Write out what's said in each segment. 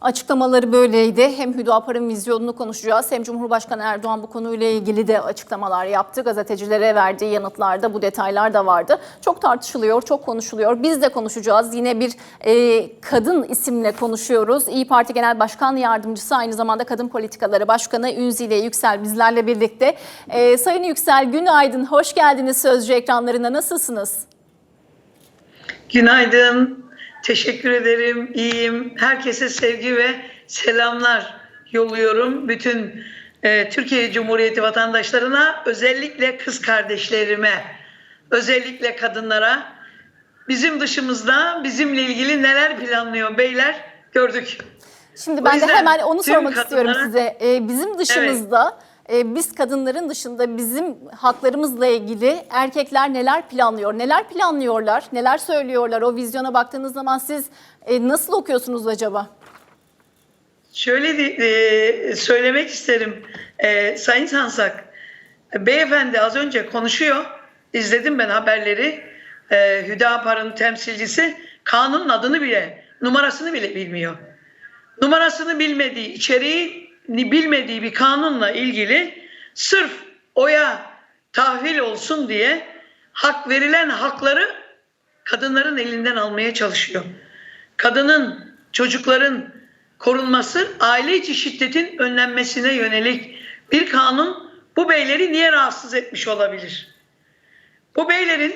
Açıklamaları böyleydi. Hem Hüdapar'ın vizyonunu konuşacağız hem Cumhurbaşkanı Erdoğan bu konuyla ilgili de açıklamalar yaptı. Gazetecilere verdiği yanıtlarda bu detaylar da vardı. Çok tartışılıyor, çok konuşuluyor. Biz de konuşacağız. Yine bir e, kadın isimle konuşuyoruz. İyi Parti Genel Başkan Yardımcısı aynı zamanda Kadın Politikaları Başkanı Ünzile Yüksel bizlerle birlikte. E, Sayın Yüksel günaydın, hoş geldiniz Sözcü ekranlarına. Nasılsınız? Günaydın. Teşekkür ederim. İyiyim. Herkese sevgi ve selamlar yolluyorum. Bütün e, Türkiye Cumhuriyeti vatandaşlarına, özellikle kız kardeşlerime, özellikle kadınlara bizim dışımızda bizimle ilgili neler planlıyor beyler gördük. Şimdi ben de hemen onu sormak istiyorum kadınlara- size. Ee, bizim dışımızda, e, biz kadınların dışında bizim haklarımızla ilgili erkekler neler planlıyor? Neler planlıyorlar? Neler söylüyorlar? O vizyona baktığınız zaman siz e, nasıl okuyorsunuz acaba? Şöyle e, söylemek isterim Sayın Sansak. Beyefendi az önce konuşuyor. İzledim ben haberleri. E, Hüdapar'ın temsilcisi kanunun adını bile, numarasını bile bilmiyor. Numarasını bilmediği, içeriğini bilmediği bir kanunla ilgili sırf oya tahvil olsun diye hak verilen hakları kadınların elinden almaya çalışıyor. Kadının, çocukların korunması, aile içi şiddetin önlenmesine yönelik bir kanun bu beyleri niye rahatsız etmiş olabilir? Bu beylerin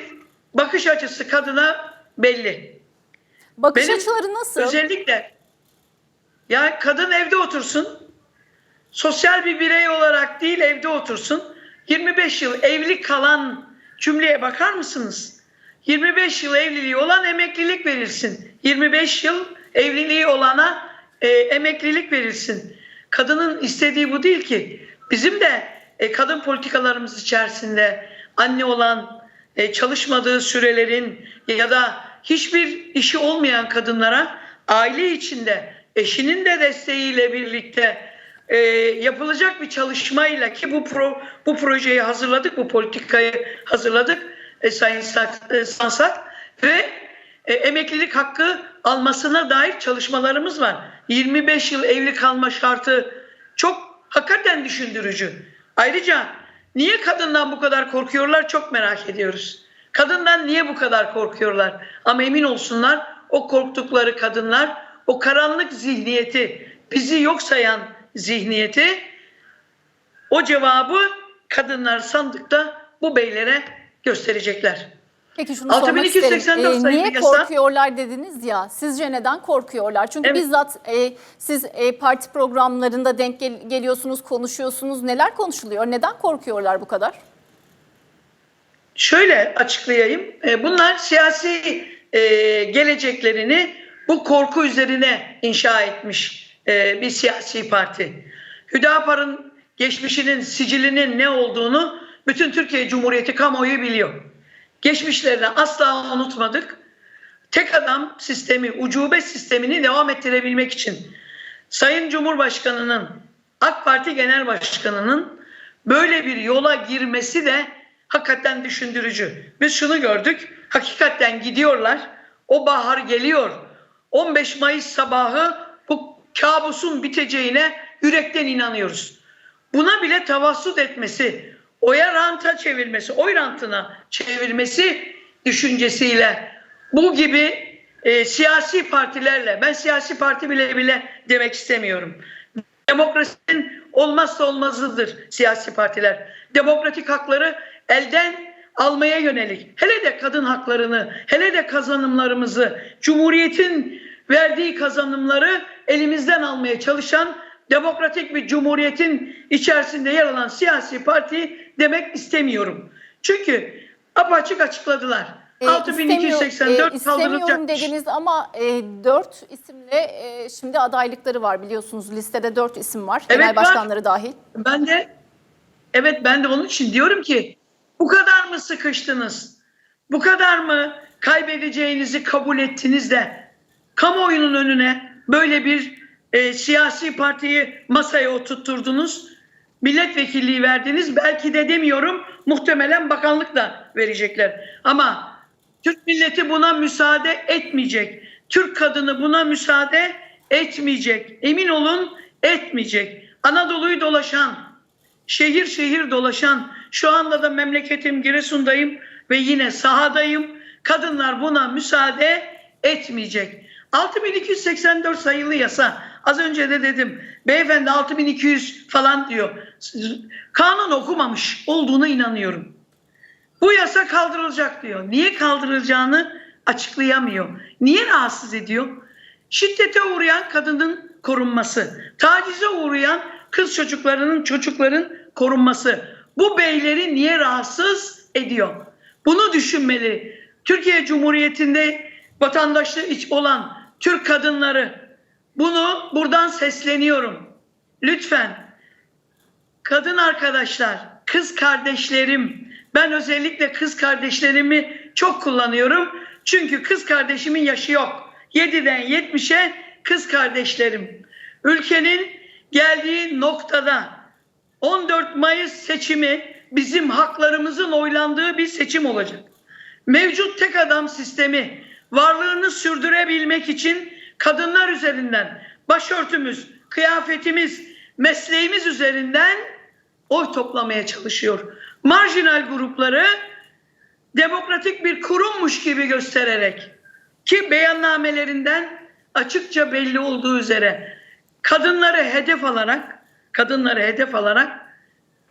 bakış açısı kadına belli. Bakış Benim açıları nasıl? Özellikle ya kadın evde otursun. Sosyal bir birey olarak değil evde otursun. 25 yıl evlilik kalan cümleye bakar mısınız? 25 yıl evliliği olan emeklilik verilsin. 25 yıl evliliği olana e, emeklilik verilsin. Kadının istediği bu değil ki. Bizim de e, kadın politikalarımız içerisinde anne olan, e, çalışmadığı sürelerin ya da hiçbir işi olmayan kadınlara aile içinde eşinin de desteğiyle birlikte e, yapılacak bir çalışmayla ki bu pro, bu projeyi hazırladık, bu politikayı hazırladık e, Sayın e, Sansak ve e, emeklilik hakkı almasına dair çalışmalarımız var. 25 yıl evli kalma şartı çok hakikaten düşündürücü. Ayrıca niye kadından bu kadar korkuyorlar çok merak ediyoruz. Kadından niye bu kadar korkuyorlar? Ama emin olsunlar o korktukları kadınlar o karanlık zihniyeti bizi yok sayan zihniyeti o cevabı kadınlar sandıkta bu beylere gösterecekler. Peki şunu sormak 6284 isterim. Ee, sayılı niye korkuyorlar dediniz ya? Sizce neden korkuyorlar? Çünkü Evet. bizzat e, siz e, parti programlarında denk gel- geliyorsunuz, konuşuyorsunuz. Neler konuşuluyor? Neden korkuyorlar bu kadar? Şöyle açıklayayım. E, Bunlar siyasi e, geleceklerini bu korku üzerine inşa etmiş e, bir siyasi parti. Hüdapar'ın geçmişinin, sicilinin ne olduğunu bütün Türkiye Cumhuriyeti kamuoyu biliyor. Geçmişlerini asla unutmadık. Tek adam sistemi, ucube sistemini devam ettirebilmek için Sayın Cumhurbaşkanı'nın, AK Parti Genel Başkanı'nın böyle bir yola girmesi de hakikaten düşündürücü. Biz şunu gördük, hakikaten gidiyorlar, o bahar geliyor. 15 Mayıs sabahı kabusun biteceğine yürekten inanıyoruz. Buna bile tavassut etmesi, oya ranta çevirmesi, oy rantına çevirmesi düşüncesiyle bu gibi e, siyasi partilerle, ben siyasi parti bile bile demek istemiyorum. Demokrasinin olmazsa olmazıdır siyasi partiler. Demokratik hakları elden almaya yönelik, hele de kadın haklarını, hele de kazanımlarımızı, Cumhuriyet'in verdiği kazanımları elimizden almaya çalışan demokratik bir cumhuriyetin içerisinde yer alan siyasi parti demek istemiyorum. Çünkü apaçık açıkladılar. E, 6284 istemiyor- e, istemiyorum dediniz ama e, 4 isimle e, şimdi adaylıkları var biliyorsunuz. Listede 4 isim var. Evet, genel var. başkanları dahil. Ben de evet ben de onun için diyorum ki bu kadar mı sıkıştınız? Bu kadar mı kaybedeceğinizi kabul ettiniz de kamuoyunun önüne böyle bir e, siyasi partiyi masaya oturtturdunuz? Milletvekilliği verdiniz. Belki de demiyorum muhtemelen bakanlık da verecekler. Ama Türk milleti buna müsaade etmeyecek. Türk kadını buna müsaade etmeyecek. Emin olun etmeyecek. Anadolu'yu dolaşan, şehir şehir dolaşan, şu anda da memleketim Giresun'dayım ve yine sahadayım. Kadınlar buna müsaade etmeyecek. 6284 sayılı yasa. Az önce de dedim. Beyefendi 6200 falan diyor. Kanun okumamış olduğuna inanıyorum. Bu yasa kaldırılacak diyor. Niye kaldırılacağını açıklayamıyor. Niye rahatsız ediyor? Şiddete uğrayan kadının korunması, tacize uğrayan kız çocuklarının çocukların korunması. Bu beyleri niye rahatsız ediyor? Bunu düşünmeli. Türkiye Cumhuriyeti'nde vatandaşlığı olan Türk kadınları bunu buradan sesleniyorum. Lütfen kadın arkadaşlar, kız kardeşlerim, ben özellikle kız kardeşlerimi çok kullanıyorum. Çünkü kız kardeşimin yaşı yok. 7'den 70'e kız kardeşlerim. Ülkenin geldiği noktada 14 Mayıs seçimi bizim haklarımızın oylandığı bir seçim olacak. Mevcut tek adam sistemi varlığını sürdürebilmek için kadınlar üzerinden başörtümüz, kıyafetimiz, mesleğimiz üzerinden oy toplamaya çalışıyor. Marjinal grupları demokratik bir kurummuş gibi göstererek ki beyannamelerinden açıkça belli olduğu üzere kadınları hedef alarak kadınları hedef alarak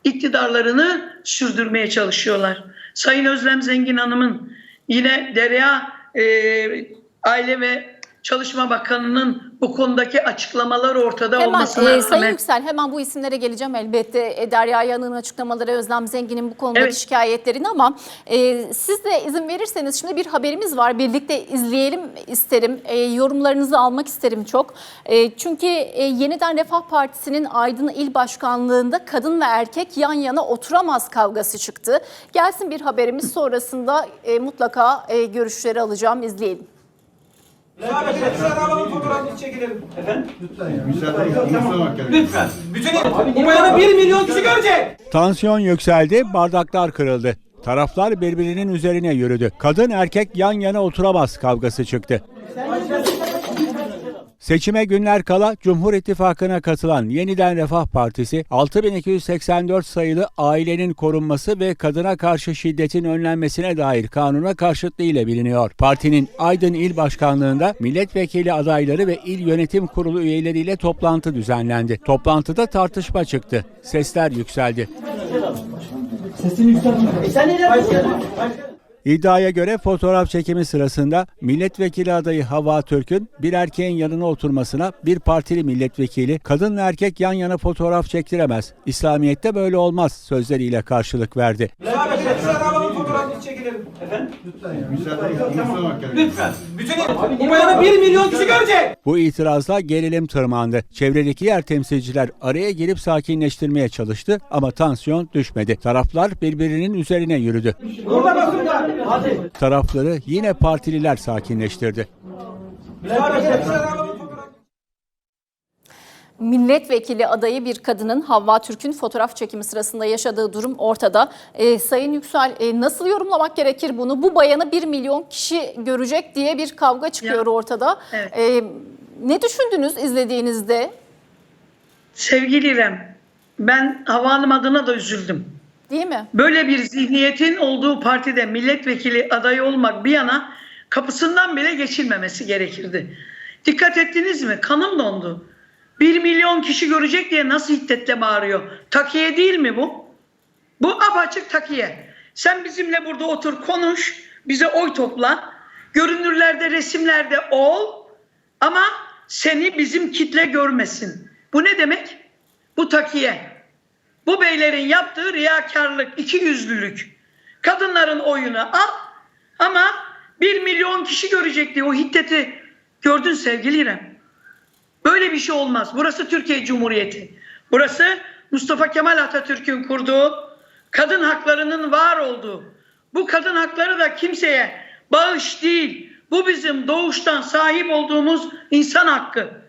iktidarlarını sürdürmeye çalışıyorlar. Sayın Özlem Zengin Hanım'ın yine Derya e, Aile ve Çalışma Bakanı'nın bu konudaki açıklamaları ortada Hemen olmasına e, Sayın Yüksel hemen bu isimlere geleceğim elbette. E, Derya Yanık'ın açıklamaları, Özlem Zengin'in bu konudaki Evet. şikayetlerini ama e, siz de izin verirseniz şimdi bir haberimiz var. Birlikte izleyelim isterim. E, yorumlarınızı almak isterim çok. E, çünkü e, Yeniden Refah Partisi'nin Aydın İl Başkanlığı'nda kadın ve erkek yan yana oturamaz kavgası çıktı. Gelsin bir haberimiz sonrasında e, mutlaka e, görüşleri alacağım. İzleyelim. Abi lütfen alalım fotoğrafını çekilelim. Efendim? Lütfen. Lütfen. Bütün bu bayanı 1 milyon kişi görecek. Tansiyon yükseldi, bardaklar kırıldı. Taraflar birbirinin üzerine yürüdü. Kadın erkek yan yana oturamaz kavgası çıktı. Seçime günler kala Cumhur İttifakı'na katılan Yeniden Refah Partisi 6284 sayılı ailenin korunması ve kadına karşı şiddetin önlenmesine dair kanuna karşıtlığı ile biliniyor. Partinin Aydın İl Başkanlığı'nda milletvekili adayları ve il yönetim kurulu üyeleriyle toplantı düzenlendi. Toplantıda tartışma çıktı. Sesler yükseldi. İddiaya göre fotoğraf çekimi sırasında milletvekili adayı Hava Türk'ün bir erkeğin yanına oturmasına bir partili milletvekili kadınla erkek yan yana fotoğraf çektiremez. İslamiyet'te böyle olmaz sözleriyle karşılık verdi. Abi lütfen alalım fotoğrafını çekilelim. Efendim? Lütfen. Bütün bu bayanı 1 milyon kişi görecek. Bu itirazla gerilim tırmandı. Çevredeki yer temsilciler araya girip sakinleştirmeye çalıştı ama tansiyon düşmedi. Taraflar birbirinin üzerine yürüdü. Burada bakın da. Hadi. Tarafları yine partililer sakinleştirdi. Lütfen fotoğrafını. Milletvekili adayı bir kadının Havva Türk'ün fotoğraf çekimi sırasında yaşadığı durum ortada. Ee, Sayın Yüksel e, nasıl yorumlamak gerekir bunu? Bu bayanı 1 milyon kişi görecek diye bir kavga çıkıyor Ya, ortada. evet. Ee, ne düşündünüz izlediğinizde? sevgili İrem ben Hanım adına da üzüldüm. Değil mi? Böyle bir zihniyetin olduğu partide milletvekili adayı olmak bir yana kapısından bile geçilmemesi gerekirdi. Dikkat ettiniz mi? Kanım dondu. Bir milyon kişi görecek diye nasıl hiddetle bağırıyor? Takiye değil mi bu? Bu apaçık takiye. Sen bizimle burada otur konuş, bize oy topla. Görünürlerde, resimlerde ol ama seni bizim kitle görmesin. Bu ne demek? Bu takiye. Bu beylerin yaptığı riyakarlık, iki yüzlülük. Kadınların oyunu al ama bir milyon kişi görecek diye o hiddeti gördün sevgili İrem. Böyle bir şey olmaz. Burası Türkiye Cumhuriyeti. Burası Mustafa Kemal Atatürk'ün kurduğu, kadın haklarının var olduğu. Bu kadın hakları da kimseye bağış değil. Bu bizim doğuştan sahip olduğumuz insan hakkı.